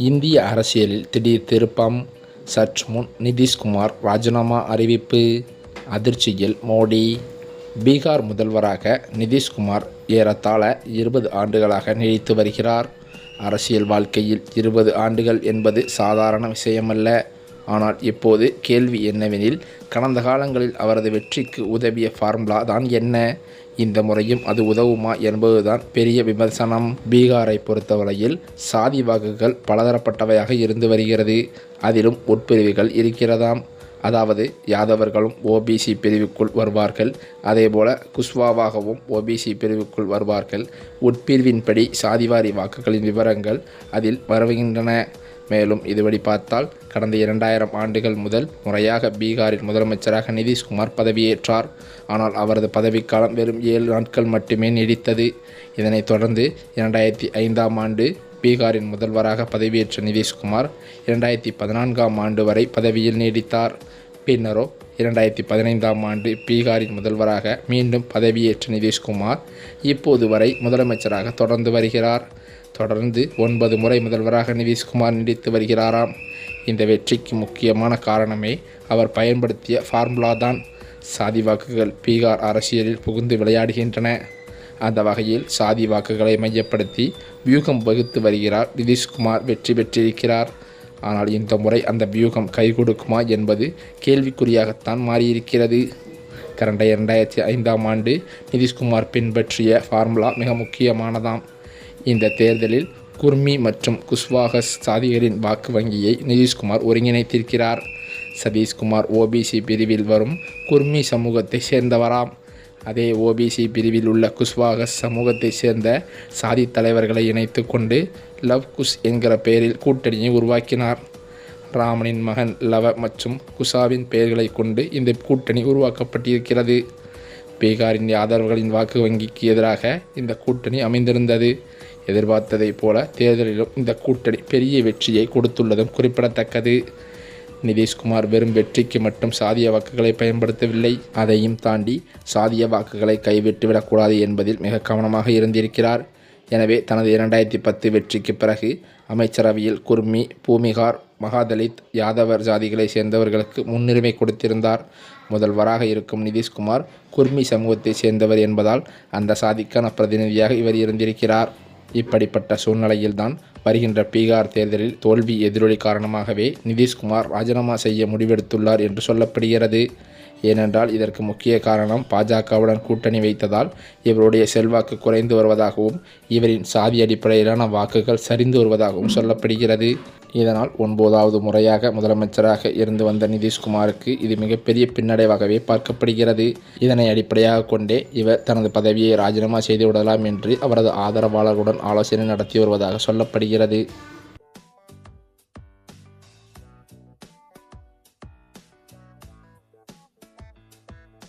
இந்திய அரசியலில் திடீர் திருப்பம். சற்று முன் நிதிஷ்குமார் ராஜினாமா அறிவிப்பு. அதிர்ச்சியில் மோடி. பீகார் முதல்வராக நிதிஷ்குமார் ஏறத்தாழ இருபது ஆண்டுகளாக நீடித்து வருகிறார். அரசியல் வாழ்க்கையில் இருபது ஆண்டுகள் என்பது சாதாரண விஷயமல்ல. ஆனால் இப்போது கேள்வி என்னவெனில் கடந்த காலங்களில் அவரது வெற்றிக்கு உதவிய ஃபார்முலா தான் என்ன? இந்த முறையும் அது உதவுமா என்பதுதான் பெரிய விமர்சனம். பீகாரை பொறுத்தவரையில் சாதி வாக்குகள் பலதரப்பட்டவையாக இருந்து வருகிறது. அதிலும் உட்பிரிவுகள் இருக்கிறதாம். அதாவது யாதவர்களும் ஓபிசி பிரிவுக்குள் வருவார்கள். அதேபோல குஷ்வாவாகவும் ஓபிசி பிரிவுக்குள் வருவார்கள். உட்பிரிவின்படி சாதிவாரி வாக்குகளின் விவரங்கள் அதில் வருகின்றன. மேலும் இதுபடி பார்த்தால் கடந்த இரண்டாயிரம் ஆண்டுகள் முதல் முறையாக பீகாரின் முதலமைச்சராக நிதிஷ்குமார் பதவியேற்றார். ஆனால் அவரது பதவிக்காலம் வெறும் ஏழு நாட்கள் மட்டுமே நீடித்தது. இதனைத் தொடர்ந்து இரண்டாயிரத்தி ஐந்தாம் ஆண்டு பீகாரின் முதல்வராக பதவியேற்ற நிதிஷ்குமார் இரண்டாயிரத்தி பதினான்காம் ஆண்டு வரை பதவியில் நீடித்தார். பின்னரோ இரண்டாயிரத்தி பதினைந்தாம் ஆண்டு பீகாரின் முதல்வராக மீண்டும் பதவியேற்ற நிதிஷ்குமார் இப்போது வரை முதலமைச்சராக தொடர்ந்து வருகிறார். தொடர்ந்து ஒன்பது முறை முதல்வராக நிதிஷ்குமார் நீடித்து வருகிறாராம். இந்த வெற்றிக்கு முக்கியமான காரணமே அவர் பயன்படுத்திய ஃபார்முலா தான். சாதி வாக்குகள் பீகார் அரசியலில் புகுந்து விளையாடுகின்றன. அந்த வகையில் சாதி வாக்குகளை மையப்படுத்தி வியூகம் வகுத்து வருகிறார் நிதிஷ்குமார் வெற்றி பெற்றிருக்கிறார். ஆனால் இந்த முறை அந்த வியூகம் கை கொடுக்குமா என்பது கேள்விக்குறியாகத்தான் மாறியிருக்கிறது. கடந்த இரண்டாயிரத்தி ஐந்தாம் ஆண்டு நிதிஷ்குமார் பின்பற்றிய ஃபார்முலா மிக முக்கியமானதாம். இந்த தேர்தலில் குர்மி மற்றும் குஷ்வாகஸ் சாதிகளின் வாக்கு வங்கியை நிதிஷ்குமார் ஒருங்கிணைத்திருக்கிறார். சதீஷ்குமார் ஓபிசி பிரிவில் வரும் குர்மி சமூகத்தை சேர்ந்தவராம். அதே ஓபிசி பிரிவில் உள்ள குஷ்வாகஸ் சமூகத்தை சேர்ந்த சாதி தலைவர்களை இணைத்து கொண்டு லவ் குஷ் என்கிற பெயரில் கூட்டணியை உருவாக்கினார். ராமனின் மகன் லவ மற்றும் குஷாவின் பெயர்களை கொண்டு இந்த கூட்டணி உருவாக்கப்பட்டிருக்கிறது. பீகாரின் யாதவர்களின் வாக்கு வங்கிக்கு எதிராக இந்த கூட்டணி அமைந்திருந்தது. எதிர்பார்த்ததைப் போல தேர்தலிலும் இந்த கூட்டணி பெரிய வெற்றியை கொடுத்துள்ளதும் குறிப்பிடத்தக்கது. நிதிஷ்குமார் வெறும் வெற்றிக்கு மட்டும் சாதிய வாக்குகளை பயன்படுத்தவில்லை. அதையும் தாண்டி சாதிய வாக்குகளை கைவிட்டுவிடக்கூடாது என்பதில் மிக கவனமாக இருந்திருக்கிறார். எனவே தனது இரண்டாயிரத்தி பத்து வெற்றிக்கு பிறகு அமைச்சரவையில் குர்மி பூமிகார் மகாதலித் யாதவர் ஜாதிகளை சேர்ந்தவர்களுக்கு முன்னுரிமை கொடுத்திருந்தார். முதல்வராக இருக்கும் நிதிஷ்குமார் குர்மி சமூகத்தை சேர்ந்தவர் என்பதால் அந்த சாதிக்கான பிரதிநிதியாக இவர் இருந்திருக்கிறார். இப்படிப்பட்ட சூழ்நிலையில்தான் வருகின்ற பீகார் தேர்தலில் தோல்வி எதிரொலி காரணமாகவே நிதிஷ்குமார் ராஜினாமா செய்ய முடிவெடுத்துள்ளார் என்று சொல்லப்படுகிறது. ஏனென்றால் இதற்கு முக்கிய காரணம் பாஜகவுடன் கூட்டணி வைத்ததால் இவருடைய செல்வாக்கு குறைந்து வருவதாகவும் இவரின் சாதி அடிப்படையிலான வாக்குகள் சரிந்து வருவதாகவும் சொல்லப்படுகிறது. இதனால் ஒன்பதாவது முறையாக முதலமைச்சராக இருந்து வந்த நிதிஷ்குமாருக்கு இது மிகப்பெரிய பின்னடைவாகவே பார்க்கப்படுகிறது. இதனை அடிப்படையாக கொண்டே இவர் தனது பதவியை ராஜினாமா செய்து விடலாம் என்று அவரது ஆதரவாளர்களுடன் ஆலோசனை நடத்தி வருவதாக சொல்லப்படுகிறது.